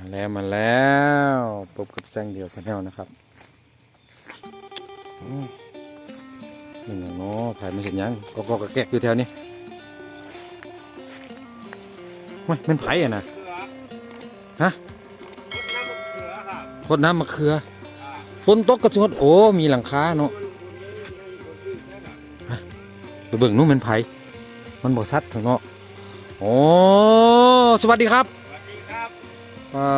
มาแล้วมาแล้วพบกับแซงเดียวกันแล้วนะครับนี่เนาะขายไม่เห็นยังก็ก็กระแกกอยู่แถวนี้เว้ยมันไผ่อะนะฮะพดน้ำมะเขือฝนตกกระชดโอ้มีหลังคาเนาะไปเบิ่งนู้นมันไผ่มันบ่ซัดถึงเนาะโอ้สวัสดีครับ อ่า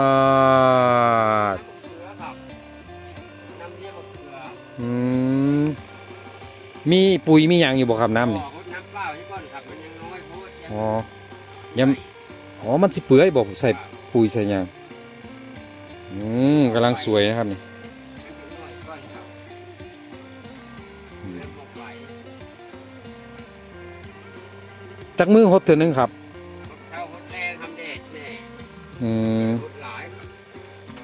น้ำมะเขือครับน้ำเลี้ยงมะเขืออืมมีปุ๋ยมีหยังอยู่บ่ครับน้ำนี่อ๋อน้ำเปล่าที่ก่อนครับมันยังน้อยโพดยังอ๋อยังอ๋อมันสิเปื่อยบอกใส่ปุ๋ยใส่หยังอืมกำลังสวยนะครับนี่มันยังน้อยก่อนครับเริ่มออกไปจักมือหดเทื่อนึงครับ อืมหดหลายครับ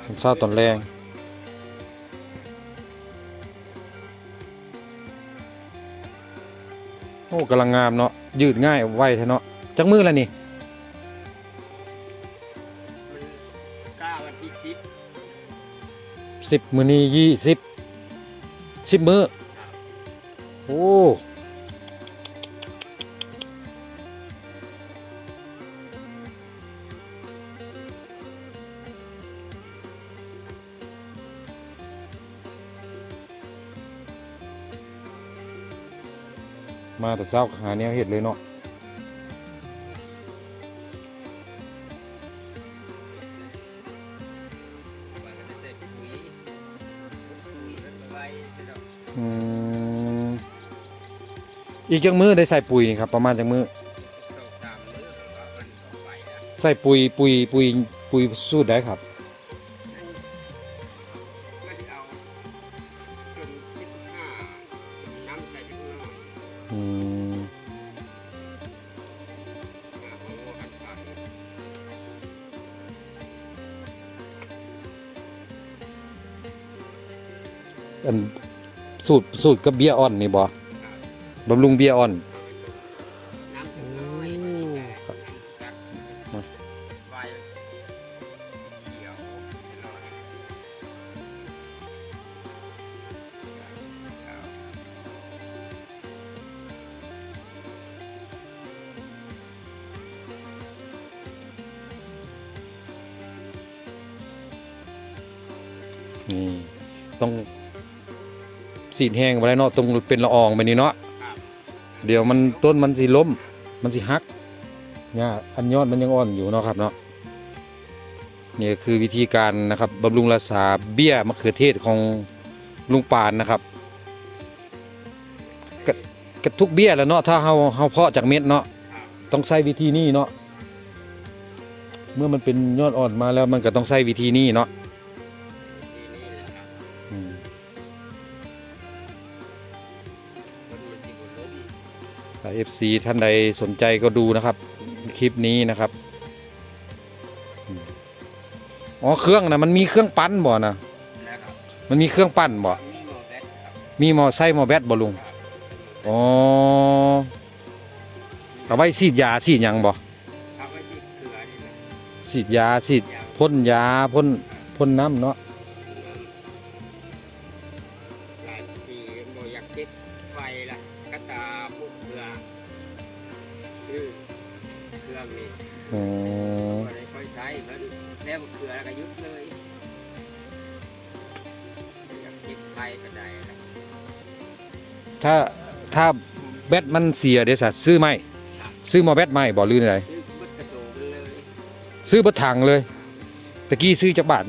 ตอนเช้าตอนแรงโอ้กำลังงามเนาะยืดง่ายไวแท้เนาะจักมือแล้วนี่มันกล้าวันที่สิบสิบมือนี้ยี่สิบสิบมือโอ้ มาแต่เช้าหาแนวเห็ดเลยเนาะวันนั้นได้ปุ๋ยปุ๋ยมันไว้ที่เราอืมอีกจักมือได้ใส่ปุ๋ยนี่ครับ ประมาณจักมือเข้าตามมือว่ามันออกไปนะใส่ปุ๋ยปุ๋ยปุ๋ยปุ๋ยสูตรได้ครับ อันสูตรสูตรกับเบียร์อ่อนนี่บ่บำรุงเบียร์อ่อนนี่ต้อง สีดแห้งไปแล้วเนาะตรงเป็นละอองไปนี่เนาะครับเดี๋ยวมันต้นมันสิล้ม มันสิหักเนี่ยอันยอดมันยังอ่อนอยู่เนาะครับเนาะนี่ก็คือวิธีการนะครับบำรุงรักษาเบี้ยมะเขือเทศของลุงปานนะครับกะกะทุกเบี้ยแหล้วเนาะถ้าเฮาเฮาเพาะจากเม็ดเนาะครับต้องใช้วิธีนี้เนาะเมื่อมันเป็นยอดอ่อนมาแล้วมันก็ต้องใช้วิธีนี้เนาะ FC ท่านใดสนใจก็ดูนะครับ คลิปนี้นะครับอืมอ๋อเครื่องนะมันมีเครื่องปั้นบ่นะนะครับมันมีเครื่องปั้นบ่ มีหมอแบทครับมีมอไซค์มอแบตบ่ลุงครับอ๋อเอาไว้ฉีดยาฉีดหยังบ่เอาไว้ที่เกลือนี่นะฉีดยาฉีดยางพ่นยาพ่นพ่นน้ำเนาะหลายปีบ่อยากเก็บไฟละ กระตาพวกเกลือคือเครื่องนี่อ๋อก็ได้ค่อยใช้แล้วแล้วเกลือแล้วก็ยุดเลยอยากเก็บไฟก็ได้นะถ้าถ้าแบตมันเสียเดี๋ยวสัตว์ซื้อไหมซื้อมอแบตไหมบ่ลืออะไรซื้อมัดกระโดดมันเลยซื้อบัถังเลยตะกี้ซื้อจากบาท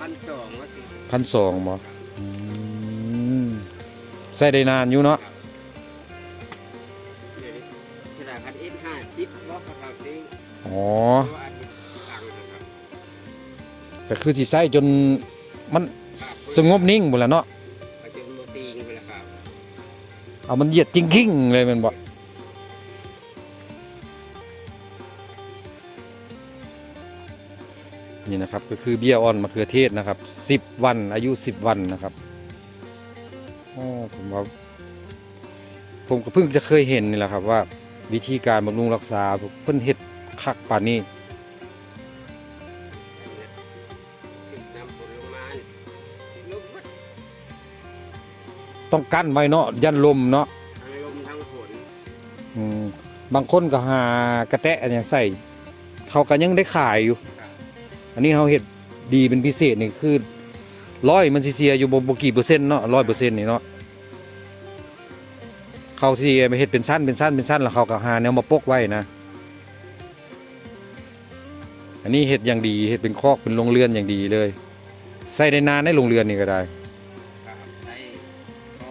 พันสองว่าสิพันสองบ่อืมใส่ได้นานอยู่เนาะ อ๋อเพราะว่าอันนี้ตังค์นะครับแต่คือสิใส่จนมันสงบนิ่งหมดแล้วเนาะปัจจุบันโมตีกันไปแล้วครับเอามันเหยียดจริงกิ้งๆเลยแมันบอกนี่นะครับก็คือเบี้ยอ่อนมะเขือเทศนะครับสิบวัน อายุสิบวันนะครับอ๋อผมว่าผมก็เพิ่งจะเคยเห็นนี่แหละครับว่า วิธีการบำรุงรักษาเพิ่นเฮ็ด คักป่านนี้ต้องกั้นไว้เนาะยันลมเนาะบางคนก็หากระแตะเนี่ยใส่ เขาก็ยังได้ขายอยู่ อันนี้เขาเห็ดดีเป็นพิเศษนี่คือร้อยมันเสียอยู่บนกี่เปอร์เซ็นต์เนาะร้อยเปอร์เซ็นต์นี่เนาะเขาเสียไปเห็ดเป็นสั้นเป็นสั้นเป็นสั้นแล้วเขาก็หาแนวมาปกไว้นะ อันนี้เห็ดอย่างดีเห็ดเป็นคอกเป็นโรงเรือนอย่างดีเลย ใส่ได้นานในโรงเรือนนี่ก็ได้ครับได้ก็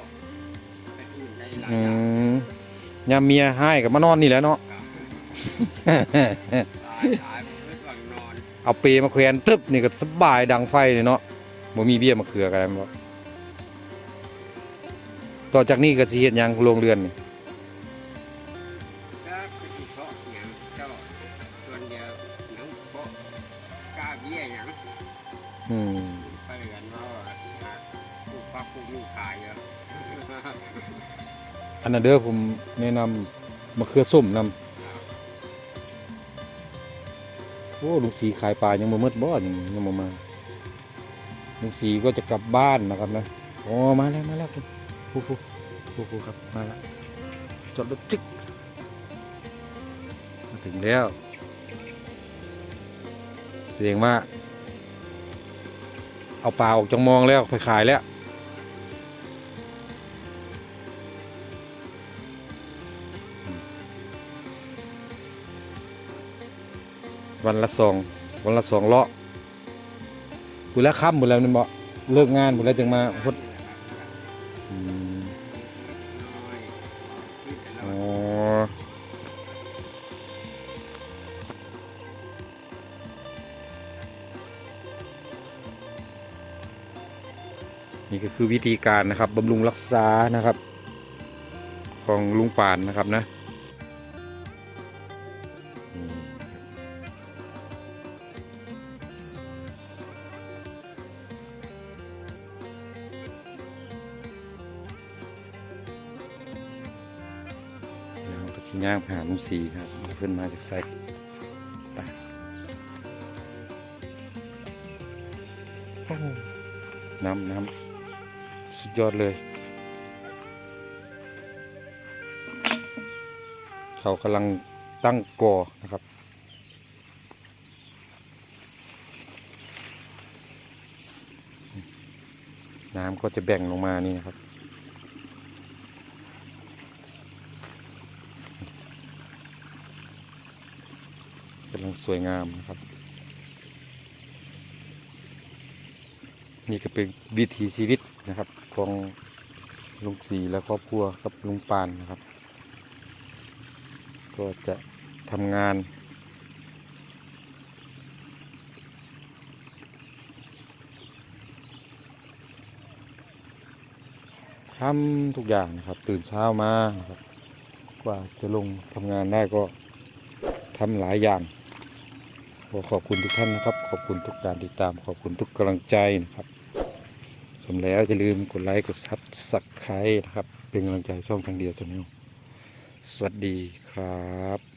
ไปอื่นได้หลายอือย่างมยามเมียให้กับมานอนนี่แหล้วเนาะครับตายตายผมไม่ก่อนนอนเอาเปรมาแขวนตึ๊บนี่ก็สบายดังไฟเลยเนาะบ่มีเบี้ยมาเขือกันบ่ต่อจากนี้ก็สิเฮ็ดหยังโรงเรือนนี่ อืมไปเรือนว่าปลูกฟักปลูกลูกขายเยอะอันนั้นเด้อผมแนะนำมะเขือส้มนำโอ้ลุงสีขายปลายังบ่หมดบ่ยังยังบ่มาลุงสีก็จะกลับบ้านนะครับนะอ๋อมาแล้วมาแล้วผู้ผู้ผู้ผู้ครับมาแล้วจอดรถจึ๊กมาถึงแล้วแสดงว่า เอาปลาออกจากมองแล้วไปขายแล้ววันละสองวันละสองเลาะบุแล้วค่ำบุแล้วนี่บ่เลิกงานบุแล้วจึงมาพดอืม นี่ก็คือวิธีการนะครับบำรุงรักษานะครับ ของลุงปานนะครับนะอืมเดี๋ยวเราไปที่ย่างหาลุงสีครับเพิ่นมาจากไซต์ไปโอ้โหน้ำน้ำ สุดยอดเลย เขากำลังตั้งกอนะครับ น้ำก็จะแบ่งลงมานี่นะครับกำลังสวยงามนะครับนี่ก็เป็นวิถีชีวิตนะครับ ของลุงสีและครอบครัวกับลุงปานนะครับ ก็จะทำงาน ทำทุกอย่างนะครับ ตื่นเช้ามานะครับ กว่าจะลงทำงานได้ก็ทำหลายอย่างขอขอบคุณทุกท่านนะครับ ขอบคุณทุกการติดตาม ขอบคุณทุกกำลังใจนะครับ ชมแล้วอย่าลืมกดไลค์กดซับสไครต์นะครับ เป็นกำลังใจช่องทางเดียวชาแนลสวัสดีครับ